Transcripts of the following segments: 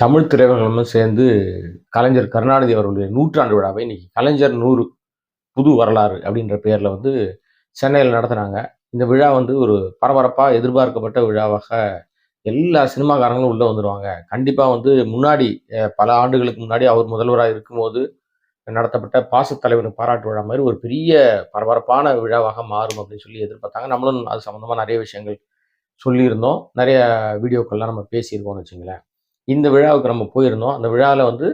தமிழ் திரைவர்களும் சேர்ந்து கலைஞர் கருணாநிதி அவர்களுடைய நூற்றாண்டு விழாவை இன்னைக்கு கலைஞர் நூறு புது வரலாறு அப்படின்ற பெயரில் வந்து சென்னையில் நடத்துனாங்க. இந்த விழா வந்து ஒரு பரபரப்பாக எதிர்பார்க்கப்பட்ட விழாவாக எல்லா சினிமாக்காரங்களும் உள்ளே வந்துடுவாங்க கண்டிப்பாக வந்து முன்னாடி பல ஆண்டுகளுக்கு முன்னாடி அவர் முதல்வராக இருக்கும்போது நடத்தப்பட்ட பாசத்தலைவனுக்கு பாராட்டு விழா மாதிரி ஒரு பெரிய பரபரப்பான விழாவாக மாறும் அப்படின்னு சொல்லி எதிர்பார்த்தாங்க. நம்மளும் அது சம்மந்தமாக நிறைய விஷயங்கள் சொல்லியிருந்தோம். நிறைய வீடியோக்கள்லாம் நம்ம பேசியிருக்கோம்னு வச்சுங்களேன். இந்த விழாவுக்கு நம்ம போயிருந்தோம். அந்த விழாவில் வந்து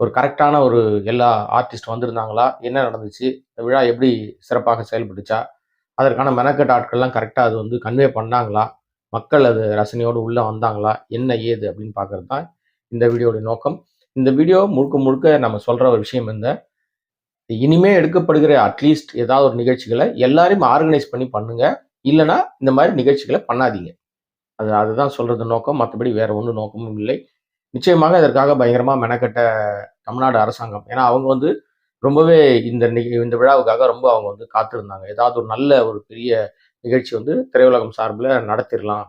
ஒரு கரெக்டான ஒரு எல்லா ஆர்டிஸ்ட் வந்திருந்தாங்களா? என்ன நடந்துச்சு? இந்த விழா எப்படி சிறப்பாக செயல்பட்டுச்சா? அதற்கான மெனக்கெட்ட ஆட்கள்லாம் கரெக்டாக அது வந்து கன்வே பண்ணாங்களா? மக்கள் அது ரசனையோடு உள்ளே வந்தாங்களா? என்ன ஏது அப்படின்னு பார்க்குறது தான் இந்த வீடியோடைய நோக்கம். இந்த வீடியோ முழுக்க முழுக்க நம்ம சொல்கிற ஒரு விஷயம் இந்த. இனிமே எடுக்கப்படுகிற அட்லீஸ்ட் ஏதாவது ஒரு நிகழ்ச்சிகளை எல்லாரையும் ஆர்கனைஸ் பண்ணி பண்ணுங்கள் இல்லைன்னா இந்த மாதிரி நிகழ்ச்சிகளை பண்ணாதீங்க. அது அதுதான் சொல்கிறது நோக்கம். மற்றபடி வேறு ஒன்றும் நோக்கமும் இல்லை. நிச்சயமாக இதற்காக பயங்கரமாக மெனக்கட்ட தமிழ்நாடு அரசாங்கம். ஏன்னா அவங்க வந்து ரொம்பவே இந்த இந்த விழாவுக்காக ரொம்ப அவங்க வந்து காத்திருந்தாங்க. ஏதாவது ஒரு நல்ல ஒரு பெரிய நிகழ்ச்சி வந்து திரையுலகம் சார்பில் நடத்திடலாம்.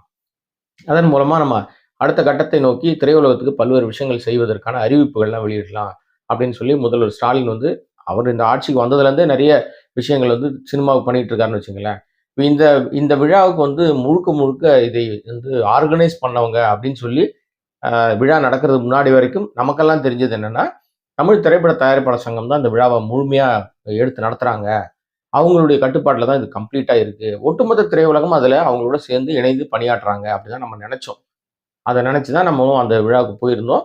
அதன் மூலமாக நம்ம அடுத்த கட்டத்தை நோக்கி திரையுலகத்துக்கு பல்வேறு விஷயங்கள் செய்வதற்கான அறிவிப்புகள்லாம் வெளியிடலாம் அப்படின்னு சொல்லி முதல்வர் ஸ்டாலின் வந்து அவர் இந்த ஆட்சிக்கு வந்ததுலேருந்தே நிறைய விஷயங்கள் வந்து சினிமாவுக்கு பண்ணிட்டு இருக்காருன்னு வச்சுங்களேன் இந்த இந்த விழாவுக்கு வந்து முழுக்க முழுக்க இதை வந்து ஆர்கனைஸ் பண்ணவங்க அப்படின்னு சொல்லி விழா நடக்கிறது முன்னாடி வரைக்கும் நமக்கெல்லாம் தெரிஞ்சது என்னென்னா தமிழ் திரைப்பட தயாரிப்பாளர் சங்கம் தான் இந்த விழாவை முழுமையாக எடுத்து நடத்துகிறாங்க அவங்களுடைய கட்டுப்பாட்டில் தான் இது கம்ப்ளீட்டாக இருக்கு. ஒட்டுமொத்த திரையுலகம் அதில் அவங்களோட சேர்ந்து இணைந்து பணியாற்றுறாங்க அப்படிதான் நம்ம நினச்சோம். அதை நினச்சி தான் நம்ம அந்த விழாவுக்கு போயிருந்தோம்.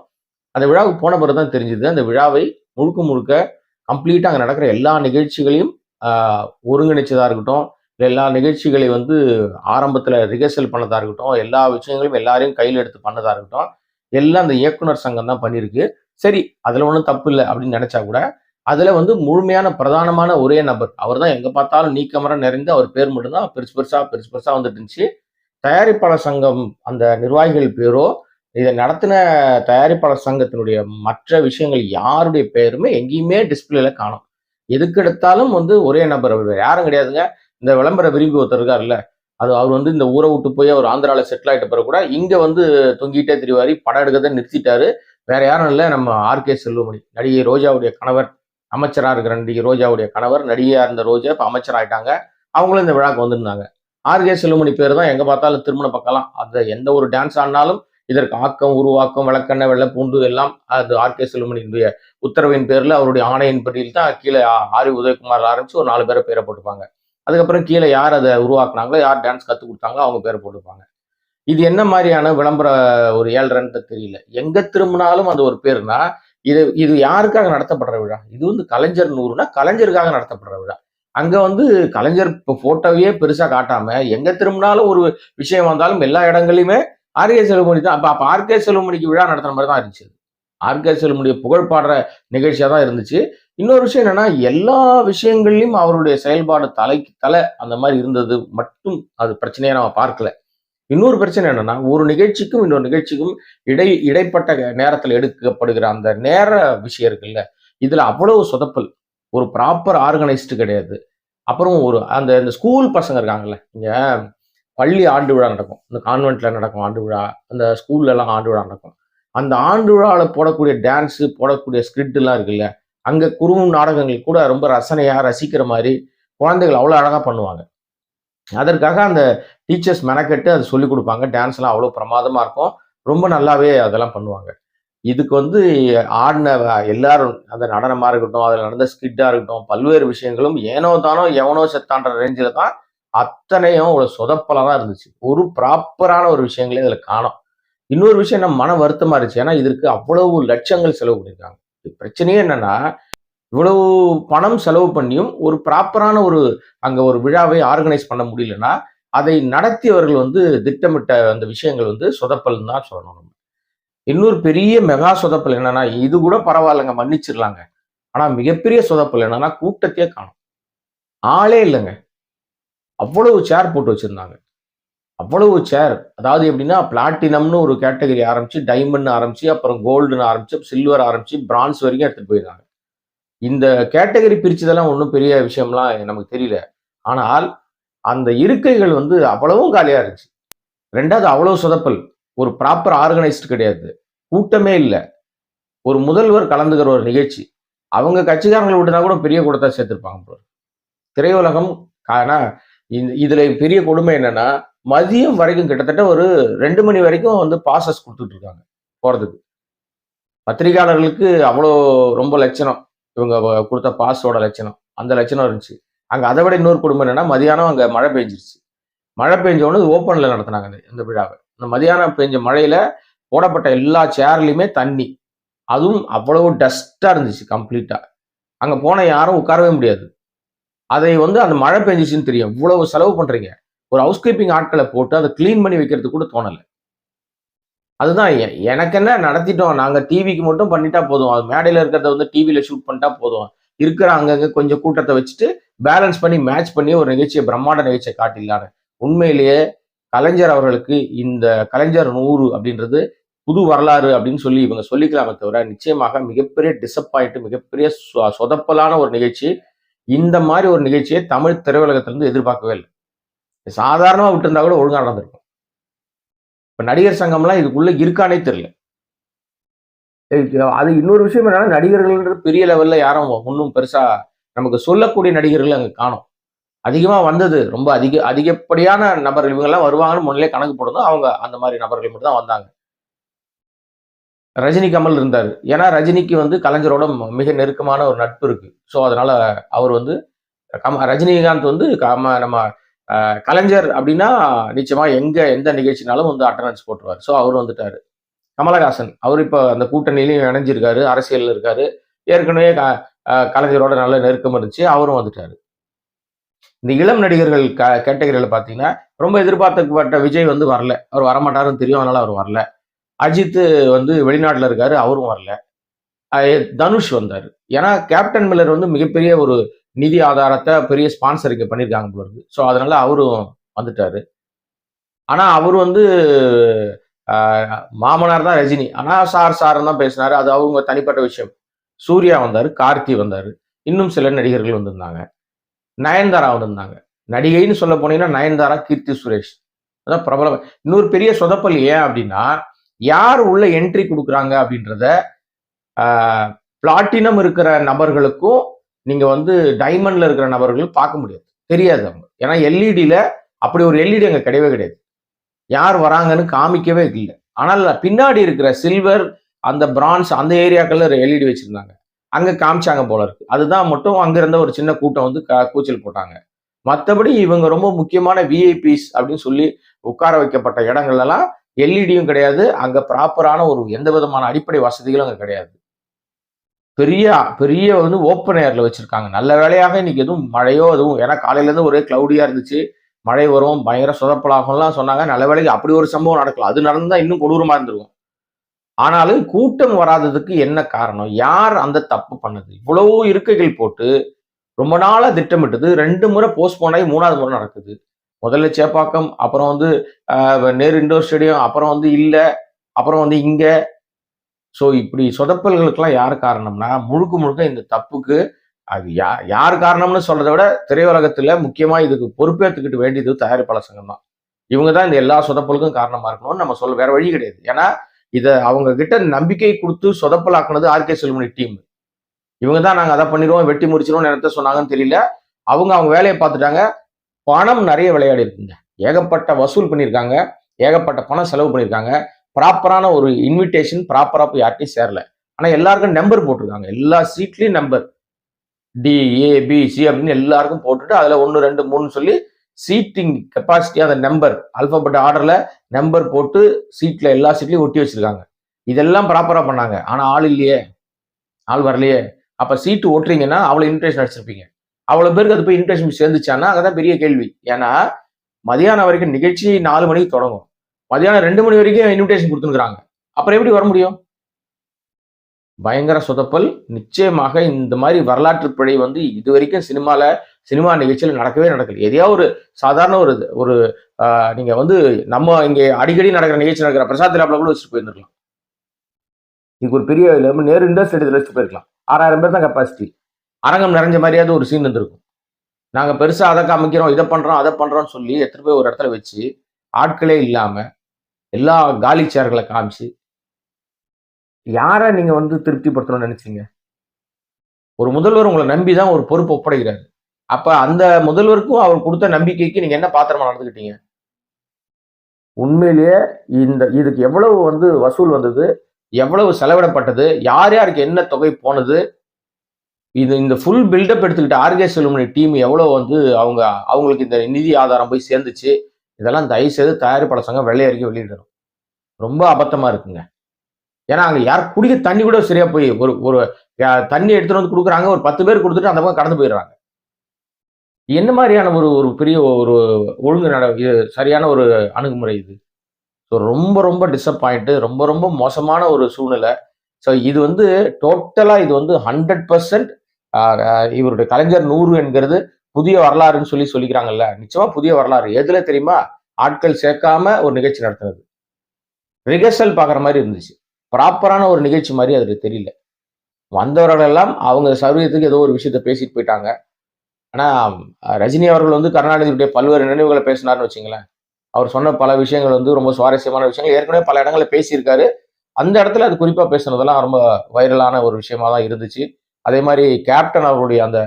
அந்த விழாவுக்கு போன பிறகு தான் தெரிஞ்சுது அந்த விழாவை முழுக்க முழுக்க கம்ப்ளீட்டாக அங்கே நடக்கிற எல்லா நிகழ்ச்சிகளையும் ஒருங்கிணைச்சதாக இருக்கட்டும் இல்லை எல்லா நிகழ்ச்சிகளை வந்து ஆரம்பத்தில் ரிஹர்சல் பண்ணதாக இருக்கட்டும் எல்லா விஷயங்களையும் எல்லாரையும் கையில் எடுத்து பண்ணதாக இருக்கட்டும் எல்லாம் அந்த இயக்குனர் சங்கம் தான் பண்ணியிருக்கு. சரி அதில் ஒன்றும் தப்பு இல்லை அப்படின்னு நினச்சா கூட அதில் வந்து முழுமையான பிரதானமான ஒரே நபர். அவர் தான் எங்கே பார்த்தாலும் நீக்கமரம் நிறைந்து அவர் பேர் மட்டும்தான் பெருசு பெருசாக பெருசு பெருசாக வந்துட்டு இருந்துச்சு. தயாரிப்பாளர் சங்கம் அந்த நிர்வாகிகள் பேரோ இதை நடத்தின தயாரிப்பாளர் சங்கத்தினுடைய மற்ற விஷயங்கள் யாருடைய பெயருமே எங்கேயுமே டிஸ்பிளேல காணும். எதுக்கு எடுத்தாலும் வந்து ஒரே நபர். அவர் யாரும் கிடையாதுங்க. இந்த விளம்பர விரும்பி ஒருத்தர் இருக்காருல்ல அது அவர் வந்து இந்த ஊரை விட்டு போய் அவர் ஆந்திராவில் செட்டில் ஆகிட்ட பிறகு கூட இங்கே வந்து தொங்கிட்டே திரிவாரி படம் எடுக்கிறத நிறுத்திட்டாரு. வேற யாரும் இல்லை நம்ம ஆர்கே செல்வமணி. நடிகை ரோஜாவுடைய கணவர் அமைச்சராக இருக்கிற நடிகை ரோஜாவுடைய கணவர் நடிகையாக இருந்த ரோஜா இப்போ அமைச்சர் ஆகிட்டாங்க அவங்களும் இந்த விழாக்கு வந்திருந்தாங்க. ஆர்கே செல்வமணி பேர் தான் எங்கே பார்த்தாலும் திருமண பக்கலாம் அது எந்த ஒரு டான்ஸ் ஆடினாலும் இதற்கு ஆக்கம் உருவாக்கம் விளக்கெண்ணெய் வெள்ளை பூண்டு எல்லாம் அது ஆர்கே செல்வமணியினுடைய உத்தரவின் பேரில் அவருடைய ஆணையின் படியில் தான் கீழே ஆரி. உதயகுமார் ஆரம்பித்து ஒரு நாலு பேரை பேரை போட்டுப்பாங்க அதுக்கப்புறம் கீழே யார் அதை உருவாக்குனாங்களோ யார் டான்ஸ் கற்றுக் கொடுத்தாங்களோ அவங்க பேர் போட்டுப்பாங்க இது என்ன மாதிரியான விளம்பர ஒரு ஏழ்றன்ட்டு தெரியல. எங்க திரும்பினாலும் அது ஒரு பேர்னா இது இது யாருக்காக நடத்தப்படுற விழா? இது வந்து கலைஞர் நூறுனா கலைஞருக்காக நடத்தப்படுற விழா. அங்க வந்து கலைஞர் இப்போ போட்டோவையே பெருசா காட்டாம எங்க திரும்பினாலும் ஒரு விஷயம் வந்தாலும் எல்லா இடங்களையுமே ஆர்கே செல்வமணி தான். அப்போ அப்போ ஆர்கே செல்வமணிக்கு விழா நடத்துற மாதிரி தான் இருந்துச்சு. ஆர்கே செல்வமணிய புகழ் பாடுற தான் இருந்துச்சு. இன்னொரு விஷயம் என்னன்னா எல்லா விஷயங்கள்லையும் அவருடைய செயல்பாடு தலைக்கு தலை அந்த மாதிரி இருந்தது மட்டும் அது பிரச்சனையை நம்ம பார்க்கல. இன்னொரு பிரச்சனை என்னன்னா ஒரு நிகழ்ச்சிக்கும் இன்னொரு நிகழ்ச்சிக்கும் இடை இடைப்பட்ட நேரத்தில் எடுக்கப்படுகிற அந்த நேர விஷயம் இருக்குல்ல இதுல அவ்வளவு சொதப்பல். ஒரு ப்ராப்பர் ஆர்கனைஸ்டு கிடையாது. அப்புறம் ஒரு அந்த இந்த ஸ்கூல் பசங்க இருக்காங்கல்ல இங்க பள்ளி ஆண்டு விழா நடக்கும். இந்த கான்வென்ட்ல நடக்கும் ஆண்டு விழா அந்த ஸ்கூல்ல எல்லாம் ஆண்டு விழா நடக்கும். அந்த ஆண்டு விழாவில் போடக்கூடிய டான்ஸு போடக்கூடிய ஸ்கிரிப்ட் எல்லாம் இருக்குல்ல அங்க குறும் நாடகங்கள் கூட ரொம்ப ரசனையா ரசிக்கிற மாதிரி குழந்தைகள் அவ்வளோ அழகாக பண்ணுவாங்க. அதற்காக அந்த டீச்சர்ஸ் மெனக்கெட்டு அது சொல்லிக் கொடுப்பாங்க. டான்ஸ்லாம் அவ்வளோ பிரமாதமாக இருக்கும். ரொம்ப நல்லாவே அதெல்லாம் பண்ணுவாங்க. இதுக்கு வந்து ஆடின எல்லாரும் அந்த நடனமாக இருக்கட்டும் அதில் நடந்த ஸ்கிட்டாக இருக்கட்டும் பல்வேறு விஷயங்களும் ஏனோ தானோ எவனோ செத்தான்ற ரேஞ்சில் தான் அத்தனையும் ஒரு சொதப்பலாக தான் இருந்துச்சு. ஒரு ப்ராப்பரான ஒரு விஷயங்களே இதில் காணும். இன்னொரு விஷயம் நம்ம மன வருத்தமாக இருந்துச்சு. ஏன்னா இதற்கு அவ்வளவு லட்சங்கள் செலவு பண்ணியிருக்காங்க. பிரச்சனையே என்னன்னா இவ்வளவு பணம் செலவு பண்ணியும் ஒரு ப்ராப்பரான ஒரு அங்க ஒரு விழாவை ஆர்கனைஸ் பண்ண முடியலன்னா அதை நடத்தியவர்கள் வந்து திட்டமிட்ட அந்த விஷயங்கள் வந்து சொதப்பல்னு தான் சொல்லணும் நம்ம. இன்னொரு பெரிய மெகா சொதப்பல் என்னன்னா இது கூட பரவாயில்லைங்க மன்னிச்சிடலாங்க. ஆனா மிகப்பெரிய சொதப்பல் என்னன்னா கூட்டத்தையே காணும். ஆளே இல்லைங்க. அவ்வளவு சேர் போட்டு வச்சிருந்தாங்க. அவ்வளவு சேர் அதாவது எப்படின்னா பிளாட்டினம்னு ஒரு கேட்டகரி ஆரம்பிச்சு டைமண்ட் ஆரம்பிச்சு அப்புறம் கோல்டுன்னு ஆரம்பிச்சு சில்வர் ஆரம்பிச்சு பிரான்ஸ் வரைக்கும் எடுத்துட்டு போயிருந்தாங்க இந்த கேட்டகரி பிரிச்சதெல்லாம் ஒன்றும் பெரிய விஷயம்லாம் நமக்கு தெரியல. ஆனால் அந்த இருக்கைகள் வந்து அவ்வளவும் காலியா இருந்துச்சு. ரெண்டாவது அவ்வளவு சொதப்பல். ஒரு ப்ராப்பர் ஆர்கனைஸ்டு கிடையாது. கூட்டமே இல்லை. ஒரு முதல்வர் கலந்துக்கிற ஒரு நிகழ்ச்சி. அவங்க கட்சிக்காரங்களை விட்டுனா கூட பெரிய கூட்டத்தை சேர்த்துருப்பாங்க திரையுலகம் ஆனால் இந்த- இதுல பெரிய கொடுமை என்னன்னா மதியம் வரைக்கும் கிட்டத்தட்ட ஒரு ரெண்டு மணி வரைக்கும் வந்து பாசஸ் கொடுத்துட்டு இருக்காங்க போறதுக்கு. பத்திரிகையாளர்களுக்கு அவ்வளோ ரொம்ப லட்சணம். இவங்க கொடுத்த பாஸோட லட்சணம். அந்த லட்சணம் இருந்துச்சு. அங்க அதை விட இன்னொரு குடும்பம் என்னென்னா மதியானம் அங்கே மழை பெஞ்சிருச்சு. மழை பெஞ்ச உடனே ஓப்பன்ல நடத்தினாங்க இந்த- விழாவை. இந்த மதியானம் பெஞ்ச மழையில போடப்பட்ட எல்லா சேர்லையுமே தண்ணி. அதுவும் அவ்வளவு டஸ்ட்டாக இருந்துச்சு கம்ப்ளீட்டாக அங்க போன யாரும் உட்காரவே முடியாது. அதை வந்து அந்த மழை பெஞ்சிச்சுன்னு தெரியும். இவ்வளவு செலவு பண்றீங்க. ஒரு ஹவுஸ் கீப்பிங் ஆட்களை போட்டு அதை க்ளீன் பண்ணி வைக்கிறதுக்கு கூட தோணலை. அதுதான் எ- எனக்கு என்ன நடத்திட்டோம் நாங்கள் டிவிக்கு மட்டும் பண்ணிட்டா போதும். அது மேடையில் இருக்கிறத வந்து டிவியில் ஷூட் பண்ணிட்டா போதும். இருக்கிற அங்கங்க கொஞ்சம் கூட்டத்தை வச்சுட்டு பேலன்ஸ் பண்ணி மேட்ச் பண்ணி ஒரு நிகழ்ச்சியை பிரம்மாண்ட நிகழ்ச்சியை காட்டிடலான்னு. உண்மையிலேயே கலைஞர் அவர்களுக்கு இந்த கலைஞர் நூறு அப்படின்றது புது வரலாறு அப்படின்னு சொல்லி இவங்க சொல்லிக்கலாமே தவிர நிச்சயமாக மிகப்பெரிய டிசப்பாயிண்ட் மிகப்பெரிய சொ- சொதப்பலான ஒரு நிகழ்ச்சி. இந்த மாதிரி ஒரு நிகழ்ச்சியை தமிழ் திரையுலகத்திலிருந்து எதிர்பார்க்கவே இல்லை. சாதாரணமாக விட்டுருந்தா கூட ஒழுங்காக நடந்திருக்கும். இப்போ நடிகர் சங்கம்லாம் இதுக்குள்ளே இருக்கானே தெரியல. அது இன்னொரு விஷயம் என்னன்னா நடிகர்கள்ன்றது பெரிய லெவலில் யாரும் ஒன்றும் பெருசாக நமக்கு சொல்லக்கூடிய நடிகர்கள் அங்கே காணும். அதிகமாக வந்தது ரொம்ப அதிக அதிகப்படியான நபர்கள் இவங்கெல்லாம் வருவாங்கன்னு முன்னிலே கணக்கு போடணும் அவங்க அந்த மாதிரி நபர்கள் மட்டும் தான் வந்தாங்க. ரஜினி கமல் இருந்தார். ஏன்னா ரஜினிக்கு வந்து கலைஞரோட மிக நெருக்கமான ஒரு நட்பு இருக்கு. ஸோ அதனால அவர் வந்து கம ரஜினிகாந்த் வந்து கம நம்ம கலைஞர் அப்படின்னா நிச்சயமா எங்க எந்த நிகழ்ச்சினாலும் வந்து அட்டண்டன்ஸ் போட்டுருவார். ஸோ அவர் வந்துட்டாரு. கமலஹாசன் அவர் இப்போ அந்த கூட்டணியிலையும் இணைஞ்சிருக்காரு அரசியலில் இருக்காரு. ஏற்கனவே க- கலைஞரோட நல்ல நெருக்கம் இருந்துச்சு அவரும் வந்துட்டாரு. இந்த இளம் நடிகர்கள் க கேட்டகரியில் பார்த்தீங்கன்னா ரொம்ப எதிர்பார்க்கப்பட்ட விஜய் வந்து வரல. அவர் வரமாட்டாருன்னு தெரியும் அதனால அவர் வரல. அஜித் வந்து வெளிநாட்டில் இருக்காரு அவரும் வரல. தனுஷ் வந்தார். ஏன்னா கேப்டன் மில்லர் வந்து மிகப்பெரிய ஒரு நிதி ஆதாரத்தை பெரிய ஸ்பான்சர் பண்ணியிருக்காங்க போல இருக்கு. ஸோ அதனால அவரும் வந்துட்டாரு. ஆனால் அவர் வந்து மாமனார் தான் ரஜினி. ஆனால் சார் சார் தான் பேசினார். அது அவங்க தனிப்பட்ட விஷயம். சூர்யா வந்தார் கார்த்தி வந்தார். இன்னும் சில நடிகர்கள் வந்திருந்தாங்க. நயன்தாரா வந்திருந்தாங்க. நடிகைன்னு சொல்ல போனீங்கன்னா நயன்தாரா கீர்த்தி சுரேஷ். அதான் பிரபலம். இன்னொரு பெரிய சொதப்பல் ஏன் அப்படின்னா யார் உள்ள என்ட்ரி கொடுக்குறாங்க அப்படின்றத பிளாட்டினம் இருக்கிற நபர்களுக்கும் நீங்கள் வந்து டைமண்ட்ல இருக்கிற நபர்கள் பார்க்க முடியாது. தெரியாது அவங்க. ஏன்னா எல்இடியில் அப்படி ஒரு எல்இடி அங்கே கிடையவே கிடையாது. யார் வராங்கன்னு காமிக்கவே இல்லை. ஆனால் பின்னாடி இருக்கிற சில்வர் அந்த பிரான்ஸ் அந்த ஏரியாக்கள்ல எல்இடி வச்சுருந்தாங்க. அங்கே காமிச்சாங்க போல இருக்கு. அதுதான் மட்டும் அங்க இருந்த ஒரு சின்ன கூட்டம் வந்து க- கூச்சல் போட்டாங்க. மற்றபடி இவங்க ரொம்ப முக்கியமான விஐபிஸ் அப்படின்னு சொல்லி உட்கார வைக்கப்பட்ட இடங்கள்லாம் எல்இடியும் கிடையாது. அங்கே ப்ராப்பரான ஒரு எந்த விதமான அடிப்படை வசதிகளும் அங்கே கிடையாது. பெரிய பெரிய வந்து ஓப்பன் ஏர்ல வச்சிருக்காங்க. நல்ல வேலையாக இன்னைக்கு எதுவும் மழையோ எதுவும் ஏன்னா காலையில இருந்து ஒரே கிளவுடியா இருந்துச்சு. மழை வரும் பயங்கர சொதப்பலாகும்லாம் சொன்னாங்க. நல்ல வேலைக்கு அப்படி ஒரு சம்பவம் நடக்கலாம் அது நடந்தா இன்னும் கொடூரமா இருந்திருக்கும். ஆனாலும் கூட்டம் வராததுக்கு என்ன காரணம்? யார் அந்த தப்பு பண்ணது? இவ்வளவு இருக்கைகள் போட்டு ரொம்ப நாளா திட்டமிட்டது. ரெண்டு முறை போஸ்ட்போன் ஆகி மூணாவது முறை நடக்குது. முதல்ல சேப்பாக்கம் அப்புறம் வந்து நேரு இண்டோர் ஸ்டேடியம் அப்புறம் வந்து இல்லை அப்புறம் வந்து இங்கே ஸோ இப்படி சொதப்பல்களுக்கெல்லாம் யார் காரணம்னா முழுக்க முழுக்க இந்த தப்புக்கு அது யா யார் காரணம்னு சொல்றதை விட திரையுலகத்தில் முக்கியமாக இதுக்கு பொறுப்பேற்றுக்கிட்டு வேண்டியது தயாரிப்பாளர் சங்கம் தான். இவங்க தான் இந்த எல்லா சொதப்பலுக்கும் காரணமாக இருக்கணும்னு நம்ம சொல்ல வேற வழி கிடையாது. ஏன்னா இதை அவங்க கிட்ட நம்பிக்கை கொடுத்து சொதப்பலாக்குனது ஆர்கே செல்மணி டீம். இவங்க தான் நாங்கள் அதை பண்ணிடுவோம் வெட்டி முடிச்சிருவோம் நினைத்த சொன்னாங்கன்னு தெரியல. அவங்க அவங்க வேலையை பார்த்துட்டாங்க. பணம் நிறைய விளையாடி இருக்குங்க ஏகப்பட்ட வசூல் பண்ணியிருக்காங்க. ஏகப்பட்ட பணம் செலவு பண்ணியிருக்காங்க. ப்ராப்பரான ஒரு இன்விடேஷன் ப்ராப்பராக போய் யார்ட்டையும் சேரல. ஆனால் எல்லாருக்கும் நம்பர் போட்டிருக்காங்க. எல்லா சீட்லேயும் number D A B C அப்படின்னு எல்லாருக்கும் போட்டுட்டு அதில் ஒன்று ரெண்டு மூணு சொல்லி சீட்டிங் கெப்பாசிட்டி அந்த நம்பர் அல்பாபெட் ஆர்டரில் நம்பர் போட்டு சீட்டில் எல்லா சீட்லேயும் ஒட்டி வச்சிருக்காங்க. இதெல்லாம் ப்ராப்பராக பண்ணாங்க. ஆனால் ஆள் இல்லையே. ஆள் வரலையே. அப்போ சீட்டு ஓட்டுறீங்கன்னா அவ்வளோ இன்விடேஷன் அடிச்சிருப்பீங்க. அவ்வளோ பேருக்கு அது போய் இன்விடேஷன் சேர்ந்துச்சான்னா அதுதான் பெரிய கேள்வி. ஏன்னா மதியானம் வரைக்கும் நிகழ்ச்சி நாலு மணிக்கு தொடங்கும். மதியானம் ரெண்டு மணி வரைக்கும் இன்விடேஷன் கொடுத்துருக்குறாங்க அப்புறம் எப்படி வர முடியும்? பயங்கர சொதப்பல். நிச்சயமாக இந்த மாதிரி வரலாற்று பிழை வந்து இது வரைக்கும் சினிமாவில் சினிமா நிகழ்ச்சியில் நடக்கவே நடக்கல. எதையோ ஒரு சாதாரண ஒரு ஒரு நீங்கள் வந்து நம்ம இங்கே அடிக்கடி நடக்கிற நிகழ்ச்சி நடக்கிற பிரசாத் லேப்ல கூட வச்சுட்டு போயிருந்துருக்கலாம். இதுக்கு ஒரு பெரிய நேரு இண்டோர் இதில் வச்சுட்டு போயிருக்கலாம். ஆறாயிரம் பேர் தான் கெப்பாசிட்டி அரங்கம் நிறைஞ்ச மாதிரியாவது ஒரு சீன் இருந்திருக்கும் நாங்கள் பெருசாக அதை காமிக்கிறோம் இதை பண்ணுறோம் அதை பண்ணுறோம்னு சொல்லி எத்தனை போய் ஒரு இடத்துல வச்சு ஆட்களே இல்லாமல் எல்லா காலி சேர்களை காமிச்சு யாரை நீங்கள் வந்து திருப்திப்படுத்தணும்னு நினைச்சீங்க? ஒரு முதல்வர் உங்களை நம்பி தான் ஒரு பொறுப்பு ஒப்படைக்கிறாரு. அப்போ அந்த முதல்வருக்கும் அவர் கொடுத்த நம்பிக்கைக்கு நீங்கள் என்ன பாத்திரமா நடந்துக்கிட்டீங்க? உண்மையிலேயே இந்த இதுக்கு எவ்வளவு வந்து வசூல் வந்தது எவ்வளவு செலவிடப்பட்டது யார் யாருக்கு என்ன தொகை போனது இது இந்த ஃபுல் பில்டப் எடுத்துக்கிட்ட ஆர்கே செல்வமணி டீம் எவ்வளோ வந்து அவங்க அவங்களுக்கு இந்த நிதி ஆதாரம் போய் சேர்ந்துச்சு இதெல்லாம் தயவு செய்து தயாரிப்பாளர் சங்கம் வெள்ளை அறிக்கை வெளியிடணும். ரொம்ப அபத்தமாக இருக்குங்க. ஏன்னா அங்கே யார் குடிக்க தண்ணி கூட சரியா போய் ஒரு ஒரு தண்ணி எடுத்துகிட்டு வந்து கொடுக்குறாங்க ஒரு பத்து பேர் கொடுத்துட்டு அந்த பக்கம் கடந்து போயிடுறாங்க. என்ன மாதிரியான ஒரு ஒரு பெரிய ஒரு ஒழுங்கு நட இது சரியான ஒரு அணுகுமுறை இது? ஸோ ரொம்ப ரொம்ப டிசப்பாயிண்ட்டு ரொம்ப ரொம்ப மோசமான ஒரு சூழ்நிலை. ஸோ இது வந்து டோட்டலாக இது வந்து ஹண்ட்ரட் பர்சன்ட் இவருடைய கலைஞர் நூறு என்கிறது புதிய வரலாறுன்னு சொல்லி சொல்லிக்கிறாங்கல்ல. நிச்சயமா புதிய வரலாறு. எதுல தெரியுமா? ஆட்கள் சேர்க்காம ஒரு நிகழ்ச்சி நடத்துனது ரிகர்சல் பார்க்குற மாதிரி இருந்துச்சு. ப்ராப்பரான ஒரு நிகழ்ச்சி மாதிரி அதுக்கு தெரியல. வந்தவர்கள் எல்லாம் அவங்க சௌரியத்துக்கு ஏதோ ஒரு விஷயத்த பேசிட்டு போயிட்டாங்க. ஆனா ரஜினி அவர்கள் வந்து கருணாநிதியுடைய பல்வேறு நினைவுகளை பேசினார்னு வச்சுங்களேன். அவர் சொன்ன பல விஷயங்கள் வந்து ரொம்ப சுவாரஸ்யமான விஷயங்கள். ஏற்கனவே பல இடங்களில் பேசியிருக்காரு. அந்த இடத்துல அது குறிப்பா பேசுனதெல்லாம் ரொம்ப வைரலான ஒரு விஷயமா தான் இருந்துச்சு. அதே மாதிரி கேப்டன் அவருடைய அந்த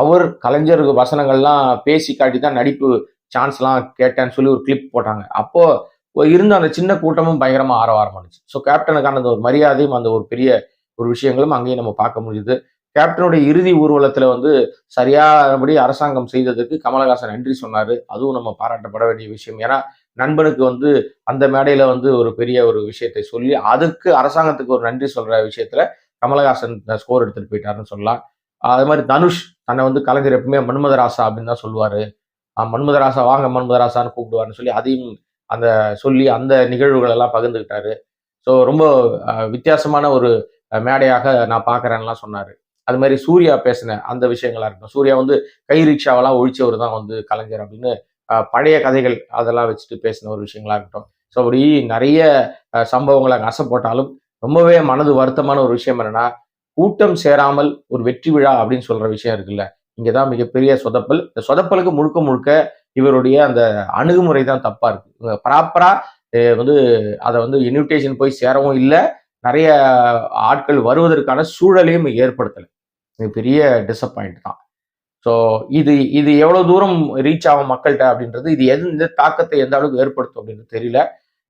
அவர் கலைஞர் வசனங்கள்லாம் பேசி காட்டி தான் நடிப்பு சான்ஸ்லாம் கேட்டேன்னு சொல்லி ஒரு கிளிப் போட்டாங்க. அப்போது இருந்த அந்த சின்ன கூட்டமும் பயங்கரமாக ஆரவாரம் பண்ணுச்சு. ஸோ கேப்டனுக்கான அந்த ஒரு மரியாதையும் அந்த ஒரு பெரிய ஒரு விஷயங்களும் அங்கேயும் நம்ம பார்க்க முடியுது. கேப்டனுடைய இறுதி ஊர்வலத்தில் வந்து சரியானபடி அரசாங்கம் செய்ததுக்கு கமலஹாசன் நன்றி சொன்னார். அதுவும் நம்ம பாராட்டப்பட வேண்டிய விஷயம். ஏன்னா நண்பனுக்கு வந்து அந்த மேடையில் வந்து ஒரு பெரிய ஒரு விஷயத்தை சொல்லி அதுக்கு அரசாங்கத்துக்கு ஒரு நன்றி சொல்கிற விஷயத்தில் கமலஹாசன் ஸ்கோர் எடுத்துகிட்டு போயிட்டாருன்னு சொல்லலாம். அது மாதிரி தனுஷ் தன்னை வந்து கலைஞர் எப்பவுமே மன்மதராசா அப்படின்னு தான் சொல்லுவார். மன்மதராசா வாங்க மன்மதராசான்னு கூப்பிடுவாருன்னு சொல்லி அதையும் அந்த சொல்லி அந்த நிகழ்வுகள் எல்லாம் பகிர்ந்துக்கிட்டாரு ஸோ ரொம்ப வித்தியாசமான ஒரு மேடையாக நான் பார்க்குறேன்லாம் சொன்னார். அது மாதிரி சூர்யா பேசின அந்த விஷயங்களா இருக்கட்டும். சூர்யா வந்து கை ரிக்ஷாவெல்லாம் ஒழிச்சவர் தான் வந்து கலைஞர் அப்படின்னு பழைய கதைகள் அதெல்லாம் வச்சுட்டு பேசின ஒரு விஷயங்களா இருக்கட்டும். ஸோ அப்படி நிறைய சம்பவங்களை அங்கே அசை போட்டாலும் ரொம்பவே மனது வருத்தமான ஒரு விஷயம் என்னன்னா கூட்டம் சேராமல் ஒரு வெற்றி விழா அப்படின்னு சொல்ற விஷயம் இருக்குல்ல இங்கே தான் மிகப்பெரிய சொதப்பல். இந்த சொதப்பலுக்கு முழுக்க முழுக்க இவருடைய அந்த அணுகுமுறை தான் தப்பா இருக்கு. ப்ராப்பரா வந்து அதை வந்து இன்விடேஷன் போய் சேரவும் இல்லை. நிறைய ஆட்கள் வருவதற்கான சூழலையும் ஏற்படுத்தலை. இது பெரிய டிசப்பாயிண்ட் தான். ஸோ இது இது எவ்வளோ தூரம் ரீச் ஆகும் மக்கள்கிட்ட அப்படின்றது இது எது இந்த தாக்கத்தை எந்த அளவுக்கு ஏற்படுத்தும் அப்படின்றது தெரியல.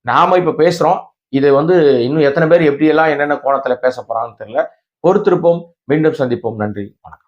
நாம இப்போ பேசுகிறோம் இது வந்து இன்னும் எத்தனை பேர் எப்படியெல்லாம் என்னென்ன கோணத்தில் பேச போகிறாங்கன்னு தெரியல. பொறுத்திருப்போம். மீண்டும் சந்திப்போம். நன்றி. வணக்கம்.